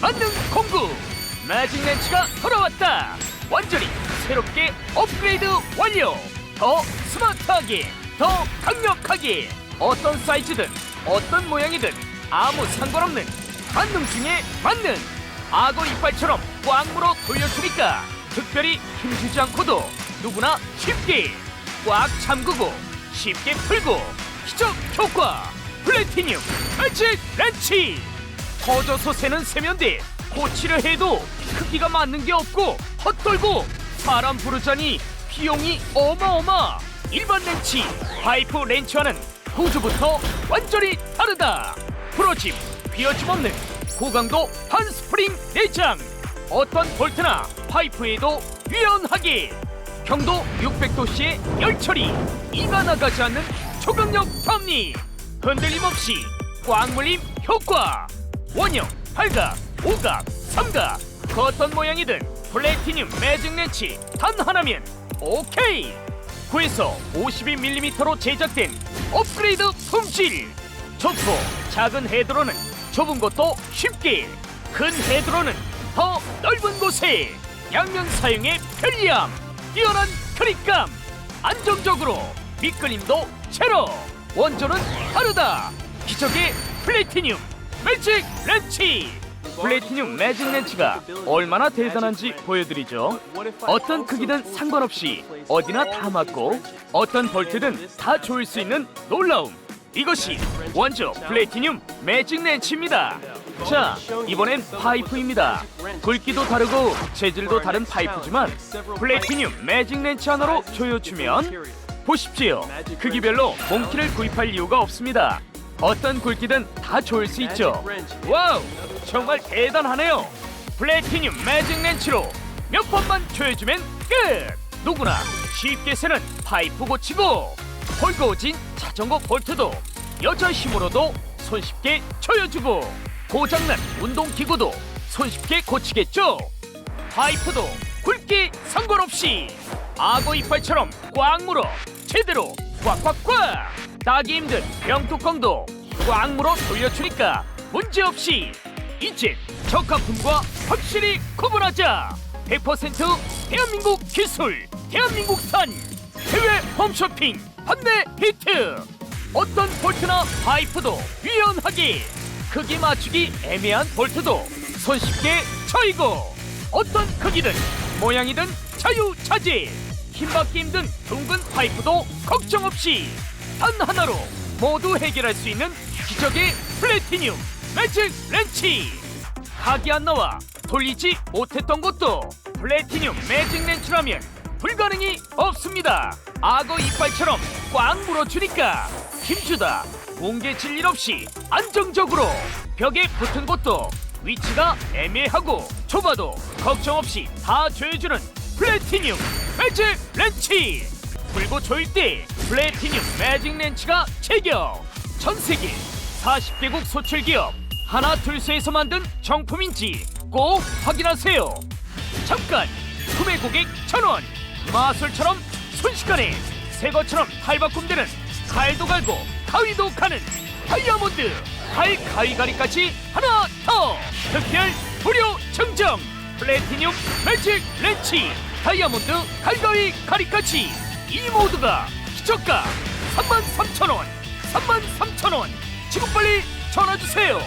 만능 공구 매직 렌치가 돌아왔다. 완전히 새롭게 업그레이드 완료. 더 스마트하게 더 강력하게. 어떤 사이즈든 어떤 모양이든 아무 상관없는 만능 중에 만능 악어 이빨처럼 꽉 물어 돌려주니까 특별히 힘주지 않고도 누구나 쉽게 꽉 잠그고 쉽게 풀고 기적 효과 플래티늄 매직 렌치 터져서 새는 세면대 고치려 해도 크기가 맞는 게 없고 헛돌고 사람 부르자니 비용이 어마어마. 일반 렌치 파이프 렌치와는 구조부터 완전히 다르다. 프로집 비어짐 없는 고강도 한스프링 내장. 어떤 볼트나 파이프에도 유연하게. 경도 600도씨의 열처리 이가 나가지 않는 초강력 톱니. 흔들림 없이 꽉 물림 효과 원형, 팔각, 오각, 삼각 그 어떤 모양이든 플래티늄 매직 렌치 단 하나면 오케이. 9에서 52mm로 제작된 업그레이드 품질. 좋고 작은 헤드로는 좁은 곳도 쉽게 큰 헤드로는 더 넓은 곳에 양면 사용의 편리함 뛰어난 그립감 안정적으로 미끌림도 제로. 원조는 다르다. 기적의 플래티늄 매직 렌치! 플래티늄 매직 렌치가 얼마나 대단한지 보여드리죠. 어떤 크기든 상관없이 어디나 다 맞고 어떤 볼트든 다 조일 수 있는 놀라움. 이것이 원조 플래티늄 매직 렌치입니다. 자 이번엔 파이프입니다. 굵기도 다르고 재질도 다른 파이프지만 플래티늄 매직 렌치 하나로 조여주면 보십시오. 크기별로 몽키를 구입할 이유가 없습니다 어떤 굵기든 다 조일 수 있죠. 와우 정말 대단하네요. 플래티늄 매직 렌치로 몇 번만 조여주면 끝. 누구나 쉽게 새는 파이프 고치고 헐거워진 자전거 볼트도 여자 힘으로도 손쉽게 조여주고 고장난 운동기구도 손쉽게 고치겠죠. 파이프도 굵기 상관없이 악어 이빨처럼 꽉 물어 제대로 꽉꽉꽉! 따기 힘든 병뚜껑도 꽉 물어 돌려주니까 문제없이 이제 적합품과 확실히 구분하자! 100% 대한민국 기술 대한민국산 해외 홈쇼핑 판매 히트! 어떤 볼트나 파이프도 유연하게 크기 맞추기 애매한 볼트도 손쉽게 쳐이고 어떤 크기든 모양이든 자유자재 힘받기 힘든 둥근 파이프도 걱정 없이 단 하나로 모두 해결할 수 있는 기적의 플래티늄 매직 렌치! 각이 안 나와 돌리지 못했던 것도 플래티늄 매직 렌치라면 불가능이 없습니다. 악어 이빨처럼 꽉 물어주니까 힘주다. 뭉개질 일 없이 안정적으로 벽에 붙은 곳도 위치가 애매하고 좁아도 걱정 없이 다 조여주는 플래티늄 매직 렌치. 풀고 조일 때 플래티늄 매직 렌치가 제격 전 세계 40개국 소출 기업 하나 둘셋에서 만든 정품인지 꼭 확인하세요. 잠깐 구매 고객 천원. 마술처럼 순식간에 새 것처럼 탈바꿈되는 칼도 갈고 가위도 가는 다이아몬드 칼 가위가리까지 하나 더. 특별 무료 증정. 플래티늄 매직 렌치 다이아몬드 칼가위 가리까지 이 모두가 기저가 33,000원 33,000원. 지금 빨리 전화주세요